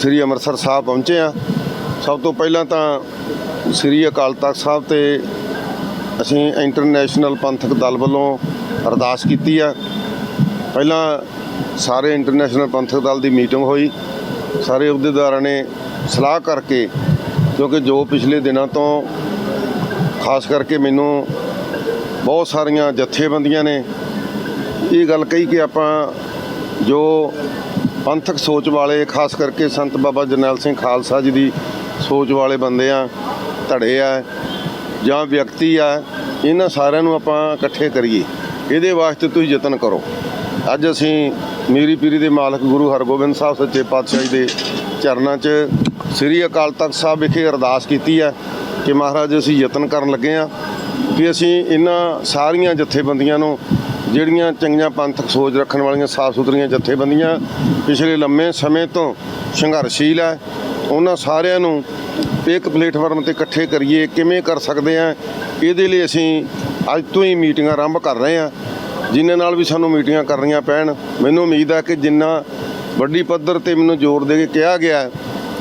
ਸ੍ਰੀ ਅੰਮ੍ਰਿਤਸਰ ਸਾਹਿਬ ਪਹੁੰਚੇ ਆ ਸਭ ਤੋਂ ਪਹਿਲਾਂ ਤਾਂ ਸ੍ਰੀ ਅਕਾਲ ਤਖਤ ਸਾਹਿਬ ਤੇ ਅਸੀਂ ਇੰਟਰਨੈਸ਼ਨਲ ਪੰਥਕ ਦਲ ਵੱਲੋਂ ਅਰਦਾਸ ਕੀਤੀ ਆ। ਪਹਿਲਾਂ ਸਾਰੇ ਇੰਟਰਨੈਸ਼ਨਲ ਪੰਥਕ ਦਲ ਦੀ ਮੀਟਿੰਗ ਹੋਈ। ਸਾਰੇ ਅਹੁਦੇਦਾਰਾਂ ਨੇ ਸਲਾਹ ਕਰਕੇ, ਕਿਉਂਕਿ ਜੋ ਪਿਛਲੇ ਦਿਨਾਂ ਤੋਂ ਖਾਸ ਕਰਕੇ ਮੈਨੂੰ ਬਹੁਤ ਸਾਰੀਆਂ ਜਥੇਬੰਦੀਆਂ ਨੇ, ਇਹ ਗੱਲ ਕਹੀ ਕਿ ਆਪਾਂ ਜੋ ਪੰਥਕ ਸੋਚ ਵਾਲੇ, ਖਾਸ ਕਰਕੇ ਸੰਤ ਬਾਬਾ ਜਰਨੈਲ ਸਿੰਘ ਖਾਲਸਾ ਜੀ ਦੀ ਸੋਚ ਵਾਲੇ ਬੰਦੇ ਆ, ਧੜੇ ਆ, ਜਾਂ ਵਿਅਕਤੀ ਆ, ਇਹਨਾਂ ਸਾਰਿਆਂ ਨੂੰ ਆਪਾਂ ਇਕੱਠੇ ਕਰੀਏ। ਇਹਦੇ ਵਾਸਤੇ ਤੁਸੀਂ ਯਤਨ ਕਰੋ। ਅੱਜ ਅਸੀਂ ਮੀਰੀ ਪੀਰੀ ਦੇ ਮਾਲਕ ਗੁਰੂ ਹਰਗੋਬਿੰਦ ਸਾਹਿਬ ਸੱਚੇ ਪਾਤਸ਼ਾਹ ਜੀ ਦੇ ਚਰਨਾਂ 'ਚ ਸ੍ਰੀ ਅਕਾਲ ਤਖਤ ਸਾਹਿਬ ਵਿਖੇ ਅਰਦਾਸ ਕੀਤੀ ਹੈ ਕਿ ਮਹਾਰਾਜ ਅਸੀਂ ਯਤਨ ਕਰਨ ਲੱਗੇ ਆ ਕਿ ਅਸੀਂ ਇਹਨਾਂ ਸਾਰੀਆਂ ਜਥੇਬੰਦੀਆਂ ਨੂੰ ਜਿਹੜੀਆਂ ਚੰਗੀਆਂ ਪੰਥਕ ਸੋਚ ਰੱਖਣ ਵਾਲੀਆਂ ਸਾਫ਼ ਸੁਥਰੀਆਂ ਜਥੇਬੰਦੀਆਂ ਪਿਛਲੇ ਲੰਮੇ ਸਮੇਂ ਤੋਂ ਸੰਘਰਸ਼ੀਲ ਹੈ, ਉਹਨਾਂ ਸਾਰਿਆਂ ਨੂੰ ਇੱਕ ਪਲੇਟਫਾਰਮ ਤੇ ਇਕੱਠੇ ਕਰੀਏ, ਕਿਵੇਂ ਕਰ ਸਕਦੇ ਆ ਇਹਦੇ ਲਈ ਅਸੀਂ ਅੱਜ ਤੋਂ ਹੀ ਮੀਟਿੰਗਾਂ ਆਰੰਭ ਕਰ ਰਹੇ ਹਾਂ। ਜਿਨ੍ਹਾਂ ਨਾਲ ਵੀ ਸਾਨੂੰ ਮੀਟਿੰਗਾਂ ਕਰਨੀਆਂ ਪੈਣ, ਮੈਨੂੰ ਉਮੀਦ ਹੈ ਕਿ ਜਿੰਨਾ ਵੱਡੀ ਪੱਧਰ ਤੇ ਮੈਨੂੰ ਜ਼ੋਰ ਦੇ ਕੇ ਕਿਹਾ ਗਿਆ,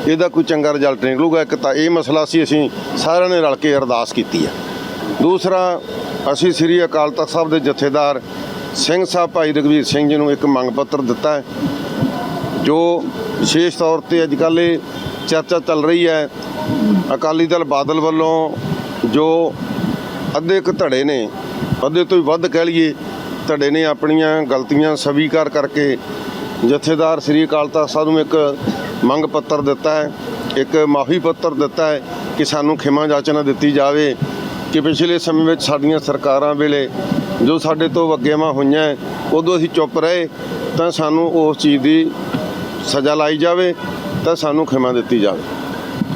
ਇਹਦਾ ਕੋਈ ਚੰਗਾ ਰਿਜ਼ਲਟ ਨਿਕਲੂਗਾ। ਇੱਕ ਤਾਂ ਇਹ ਮਸਲਾ ਸੀ, ਅਸੀਂ ਸਾਰਿਆਂ ਨੇ ਰਲ ਕੇ ਅਰਦਾਸ ਕੀਤੀ ਹੈ। ਦੂਸਰਾ, ਅਸੀਂ ਸ੍ਰੀ ਅਕਾਲ ਤਖਤ ਸਾਹਿਬ ਦੇ ਜਥੇਦਾਰ ਸਿੰਘ ਸਾਹਿਬ ਭਾਈ ਰਘਵੀਰ ਸਿੰਘ ਜੀ ਨੂੰ ਇੱਕ ਮੰਗ ਪੱਤਰ ਦਿੱਤਾ ਹੈ, ਜੋ ਵਿਸ਼ੇਸ਼ ਤੌਰ ਤੇ ਅੱਜ ਕੱਲ੍ਹ ਇਹ ਚਰਚਾ ਚੱਲ ਰਹੀ ਹੈ। ਅਕਾਲੀ ਦਲ ਬਾਦਲ ਵੱਲੋਂ ਜੋ ਅੱਧੇ ਕੁ ਧੜੇ ਨੇ, ਅੱਧੇ ਤੋਂ ਵੀ ਵੱਧ ਕਹਿ ਲਈਏ, ਧੜੇ ਨੇ ਆਪਣੀਆਂ ਗਲਤੀਆਂ ਸਵੀਕਾਰ ਕਰਕੇ ਜਥੇਦਾਰ ਸ੍ਰੀ ਅਕਾਲ ਤਖਤ ਸਾਹਿਬ ਨੂੰ ਇੱਕ ਮੰਗ ਪੱਤਰ ਦਿੱਤਾ ਹੈ, ਇੱਕ ਮਾਫੀ ਪੱਤਰ ਦਿੱਤਾ ਹੈ ਕਿ ਸਾਨੂੰ ਖਿਮਾ ਜਾਚਨਾ ਦਿੱਤੀ ਜਾਵੇ। ਕਿ ਪਿਛਲੇ ਸਮੇਂ ਵਿੱਚ ਸਾਡੀਆਂ ਸਰਕਾਰਾਂ ਵੇਲੇ ਜੋ ਸਾਡੇ ਤੋਂ ਅੱਗੇਵਾਂ ਹੋਈਆਂ ਹੈ, ਉਦੋਂ ਅਸੀਂ ਚੁੱਪ ਰਹੇ ਤਾਂ ਸਾਨੂੰ ਉਸ ਚੀਜ਼ ਦੀ ਸਜ਼ਾ ਲਾਈ ਜਾਵੇ ਤਾਂ ਸਾਨੂੰ ਖਿਮਾ ਦਿੱਤੀ ਜਾਵੇ।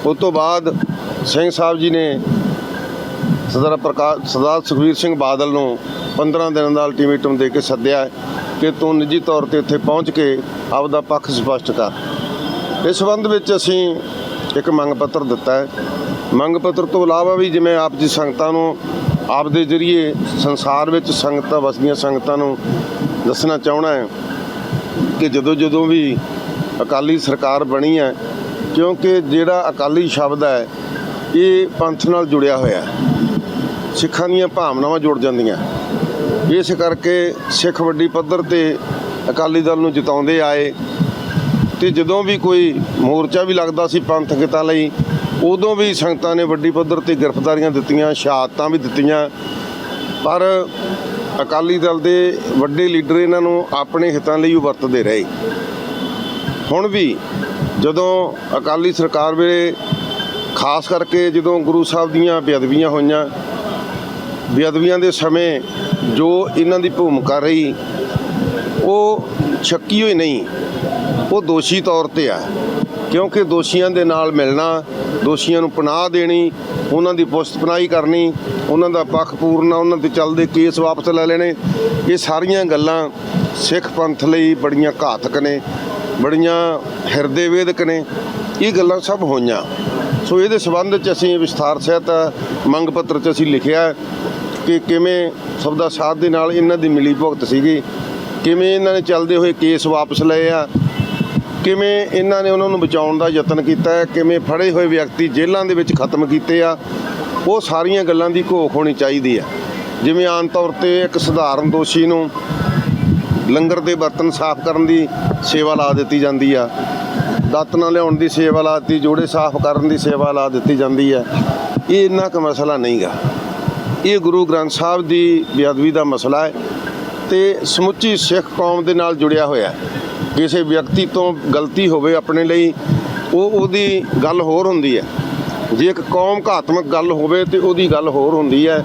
ਉਸ ਤੋਂ ਬਾਅਦ ਸਿੰਘ ਸਾਹਿਬ ਜੀ ਨੇ ਸਰਦਾਰ ਪ੍ਰਕਾਸ਼ ਸਰਦਾਰ ਸੁਖਬੀਰ ਸਿੰਘ ਬਾਦਲ ਨੂੰ 15 ਦਿਨਾਂ ਦਾ ਅਲਟੀਮੇਟਮ ਦੇ ਕੇ ਸੱਦਿਆ ਕਿ ਤੂੰ ਨਿੱਜੀ ਤੌਰ ਤੇ ਇੱਥੇ ਪਹੁੰਚ ਕੇ ਆਪਦਾ ਪੱਖ ਸਪਸ਼ਟ ਕਰ। ਇਸ ਸੰਬੰਧ ਵਿੱਚ ਅਸੀਂ ਇੱਕ ਮੰਗ ਪੱਤਰ ਦਿੱਤਾ ਹੈ। ਮੰਗ ਪੱਤਰ ਤੋਂ ਇਲਾਵਾ ਵੀ ਜਿਵੇਂ ਆਪ ਜੀ ਸੰਗਤਾਂ ਨੂੰ ਆਪ ਦੇ ਜ਼ਰੀਏ ਸੰਸਾਰ ਵਿੱਚ ਸੰਗਤਾਂ, ਵਸਦੀਆਂ ਸੰਗਤਾਂ ਨੂੰ ਦੱਸਣਾ ਚਾਹਣਾ ਹੈ ਕਿ ਜਦੋਂ ਜਦੋਂ ਵੀ ਅਕਾਲੀ ਸਰਕਾਰ ਬਣੀ ਹੈ, ਕਿਉਂਕਿ ਜਿਹੜਾ ਅਕਾਲੀ ਸ਼ਬਦ ਹੈ, ਇਹ ਪੰਥ ਨਾਲ ਜੁੜਿਆ ਹੋਇਆ ਸਿੱਖਾਂ ਦੀਆਂ ਭਾਵਨਾਵਾਂ ਜੁੜ ਜਾਂਦੀਆਂ। ਇਸ ਕਰਕੇ ਸਿੱਖ ਵੱਡੀ ਪੱਧਰ ਤੇ ਅਕਾਲੀ ਦਲ ਨੂੰ ਜਿਤਾਉਂਦੇ ਆਏ ਤੇ ਜਦੋਂ ਵੀ ਕੋਈ ਮੋਰਚਾ ਵੀ ਲੱਗਦਾ ਸੀ ਪੰਥਕਤਾ ਲਈ, ਉਦੋਂ ਵੀ ਸੰਗਤਾਂ ਨੇ ਵੱਡੀ ਪੱਧਰ ਤੇ ਗ੍ਰਿਫਤਾਰੀਆਂ ਦਿੱਤੀਆਂ, ਸ਼ਹਾਦਤਾਂ ਵੀ ਦਿੱਤੀਆਂ। ਪਰ ਅਕਾਲੀ ਦਲ ਦੇ ਵੱਡੇ ਲੀਡਰ ਇਹਨਾਂ ਨੂੰ ਆਪਣੇ ਹਿੱਤਾਂ ਲਈ ਉਹ ਵਰਤਦੇ ਰਹੇ। ਹੁਣ ਵੀ ਜਦੋਂ ਅਕਾਲੀ ਸਰਕਾਰ ਵੇਲੇ ਖਾਸ ਕਰਕੇ ਜਦੋਂ ਗੁਰੂ ਸਾਹਿਬ ਦੀਆਂ ਬੇਅਦਬੀਆਂ ਹੋਈਆਂ, ਬੇਅਦਬੀਆਂ ਦੇ ਸਮੇਂ ਜੋ ਇਹਨਾਂ ਦੀ ਭੂਮਿਕਾ ਰਹੀ, ਉਹ ਛੱਕੀ ਹੋਈ ਨਹੀਂ। ਉਹ ਦੋਸ਼ੀ ਤੌਰ ਤੇ ਆ। ਕਿਉਂਕਿ ਦੋਸ਼ੀਆਂ ਦੇ ਨਾਲ ਮਿਲਣਾ, ਦੋਸ਼ੀਆਂ ਨੂੰ ਪਨਾਹ ਦੇਣੀ, ਉਹਨਾਂ ਦੀ ਪੁਸ਼ਤਪਨਾਹੀ ਕਰਨੀ, ਉਹਨਾਂ ਦਾ ਪੱਖ ਪੂਰਨਾ, ਉਹਨਾਂ ਤੇ ਚੱਲਦੇ ਕੇਸ ਵਾਪਸ ਲੈ ਲੈਣੇ, ਇਹ ਸਾਰੀਆਂ ਗੱਲਾਂ ਸਿੱਖ ਪੰਥ ਲਈ ਬੜੀਆਂ ਘਾਤਕ ਨੇ, ਬੜੀਆਂ ਹਿਰਦੇ ਵੇਦਕ ਨੇ। ਇਹ ਗੱਲਾਂ ਸਭ ਹੋਈਆਂ। ਸੋ ਇਹਦੇ ਸਬੰਧ ਚ ਅਸੀਂ ਵਿਸਥਾਰ ਸਹਿਤ ਮੰਗ ਪੱਤਰ ਚ ਅਸੀਂ ਲਿਖਿਆ ਕਿ ਕਿਵੇਂ ਸਭ ਦਾ ਸਾਥ ਦੇ ਨਾਲ ਇਹਨਾਂ ਦੀ ਮਿਲੀ ਭੁਗਤ ਸੀਗੀ, ਕਿਵੇਂ ਇਹਨਾਂ ਨੇ ਚੱਲਦੇ ਹੋਏ ਕੇਸ ਵਾਪਸ ਲਏ ਆ ਕਿਵੇਂ ਇਹਨਾਂ ਨੇ ਉਹਨਾਂ ਨੂੰ ਬਚਾਉਣ ਦਾ ਯਤਨ ਕੀਤਾ ਹੈ? ਕਿਵੇਂ ਫੜੇ ਹੋਏ ਵਿਅਕਤੀ ਜੇਲ੍ਹਾਂ ਦੇ ਵਿੱਚ ਖਤਮ ਕੀਤੇ ਆ? ਉਹ ਸਾਰੀਆਂ ਗੱਲਾਂ ਦੀ ਘੋਖ ਹੋਣੀ ਚਾਹੀਦੀ ਆ ਜਿਵੇਂ ਆਮ ਤੌਰ ਤੇ ਇੱਕ ਸਧਾਰਨ ਦੋਸ਼ੀ ਨੂੰ ਲੰਗਰ ਦੇ ਬਰਤਨ ਸਾਫ਼ ਕਰਨ ਦੀ ਸੇਵਾ ਲਾ ਦਿੱਤੀ ਜਾਂਦੀ ਆ। ਦਾਤਨਾ ਲਿਆਉਣ ਦੀ ਸੇਵਾ ਲਾ ਦਿੱਤੀ, ਜੋੜੇ ਸਾਫ਼ ਕਰਨ ਦੀ ਸੇਵਾ ਲਾ ਦਿੱਤੀ ਜਾਂਦੀ ਆ। ਇਹ ਇੰਨਾ ਕੁ ਮਸਲਾ ਨਹੀਂਗਾ। ਇਹ ਗੁਰੂ ਗ੍ਰੰਥ ਸਾਹਿਬ ਦੀ ਬੇਅਦਬੀ ਦਾ ਮਸਲਾ ਹੈ ਤੇ ਸਮੁੱਚੀ ਸਿੱਖ ਕੌਮ ਦੇ ਨਾਲ ਜੁੜਿਆ ਹੋਇਆ ਹੈ। ਕਿਸੇ ਵਿਅਕਤੀ ਤੋਂ ਗਲਤੀ ਹੋਵੇ ਆਪਣੇ ਲਈ, ਉਹ ਉਹਦੀ ਗੱਲ ਹੋਰ ਹੁੰਦੀ ਹੈ। ਜੇ ਇੱਕ ਕੌਮ ਘਾਤਮਕ ਗੱਲ ਹੋਵੇ ਤੇ ਉਹਦੀ ਗੱਲ ਹੋਰ ਹੁੰਦੀ ਹੈ।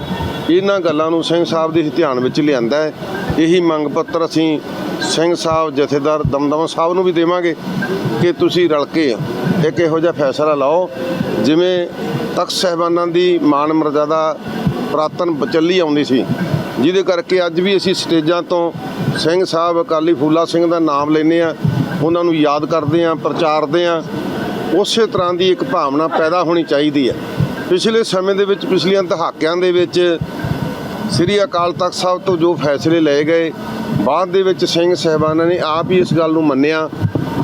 ਇਹਨਾਂ ਗੱਲਾਂ ਨੂੰ ਸਿੰਘ ਸਾਹਿਬ ਦੇ ਧਿਆਨ ਵਿੱਚ ਲਿਆਂਦਾ ਹੈ। ਇਹੀ ਮੰਗ ਪੱਤਰ ਅਸੀਂ ਸਿੰਘ ਸਾਹਿਬ ਜਥੇਦਾਰ ਦਮਦਮਾ ਸਾਹਿਬ ਨੂੰ ਵੀ ਦੇਵਾਂਗੇ ਕਿ ਤੁਸੀਂ ਰਲ ਕੇ ਇੱਕ ਇਹੋ ਜਿਹਾ ਫੈਸਲਾ ਲਾਓ, ਜਿਵੇਂ ਤਖਤ ਸਾਹਿਬਾਨਾਂ ਦੀ ਮਾਣ ਮਰਜ਼ਾਦਾ ਪ੍ਰਾਤਨ ਬਚੱਲੀ ਆਉਂਦੀ ਸੀ। ਜਿਹਦੇ ਕਰਕੇ ਅੱਜ ਵੀ ਅਸੀਂ ਸਟੇਜਾਂ ਤੋਂ ਸਿੰਘ ਸਾਹਿਬ ਅਕਾਲੀ ਫੂਲਾ ਸਿੰਘ ਦਾ ਨਾਮ ਲੈਂਦੇ ਆ ਉਹਨਾਂ ਨੂੰ ਯਾਦ ਕਰਦੇ ਆ ਪ੍ਰਚਾਰਦੇ ਆ ਉਸੇ ਤਰ੍ਹਾਂ ਦੀ ਇੱਕ ਭਾਵਨਾ ਪੈਦਾ ਹੋਣੀ ਚਾਹੀਦੀ ਹੈ। ਪਿਛਲੇ ਸਮੇਂ ਦੇ ਵਿੱਚ, ਪਿਛਲੀਆਂ ਦਹਾਕਿਆਂ ਦੇ ਵਿੱਚ ਸ੍ਰੀ ਅਕਾਲ ਤਖਤ ਸਾਹਿਬ ਤੋਂ ਜੋ ਫੈਸਲੇ ਲਏ ਗਏ, ਬਾਅਦ ਦੇ ਵਿੱਚ ਸਿੰਘ ਸਹਿਬਾਨਾਂ ਨੇ ਆਪ ਹੀ ਇਸ ਗੱਲ ਨੂੰ ਮੰਨਿਆ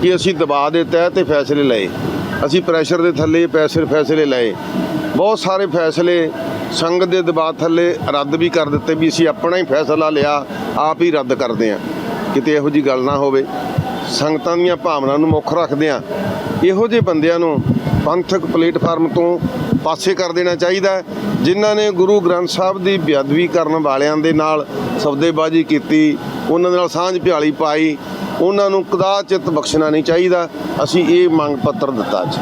ਕਿ ਅਸੀਂ ਦਬਾਅ ਦੇ ਤਹਿਤ ਇਹ ਫੈਸਲੇ ਲਏ। ਅਸੀਂ ਪ੍ਰੈਸ਼ਰ ਦੇ ਥੱਲੇ ਪੈਸੇ ਫੈਸਲੇ ਲਏ। ਬਹੁਤ ਸਾਰੇ ਫੈਸਲੇ ਸੰਗਤ ਦੇ ਦਬਾਅ ਥੱਲੇ ਰੱਦ ਵੀ ਕਰ ਦਿੱਤੇ ਵੀ ਅਸੀਂ ਆਪਣਾ ਹੀ ਫੈਸਲਾ ਲਿਆ, ਆਪ ਹੀ ਰੱਦ ਕਰਦੇ ਹਾਂ। ਕਿਤੇ ਇਹੋ ਜੀ ਗੱਲ ਨਾ ਹੋਵੇ। ਸੰਗਤਾਂ ਦੀਆਂ ਭਾਵਨਾਵਾਂ ਨੂੰ ਮੁੱਖ ਰੱਖਦੇ ਆ ਇਹੋ ਜਿਹੇ ਬੰਦਿਆਂ ਨੂੰ ਪੰਥਕ ਪਲੇਟਫਾਰਮ ਤੋਂ ਪਾਸੇ ਕਰ ਦੇਣਾ ਚਾਹੀਦਾ ਜਿਨ੍ਹਾਂ ਨੇ ਗੁਰੂ ਗ੍ਰੰਥ ਸਾਹਿਬ ਦੀ ਬੇਅਦਬੀ ਕਰਨ ਵਾਲਿਆਂ ਦੇ ਨਾਲ ਸੌਦੇਬਾਜ਼ੀ ਕੀਤੀ, ਉਹਨਾਂ ਦੇ ਨਾਲ ਸਾਂਝ ਪਿਆਲੀ ਪਾਈ, ਉਹਨਾਂ ਨੂੰ ਕਦਾਚਿਤ ਬਖਸ਼ਣਾ ਨਹੀਂ ਚਾਹੀਦਾ। ਅਸੀਂ ਇਹ ਮੰਗ ਪੱਤਰ ਦਿੱਤਾ ਅੱਜ।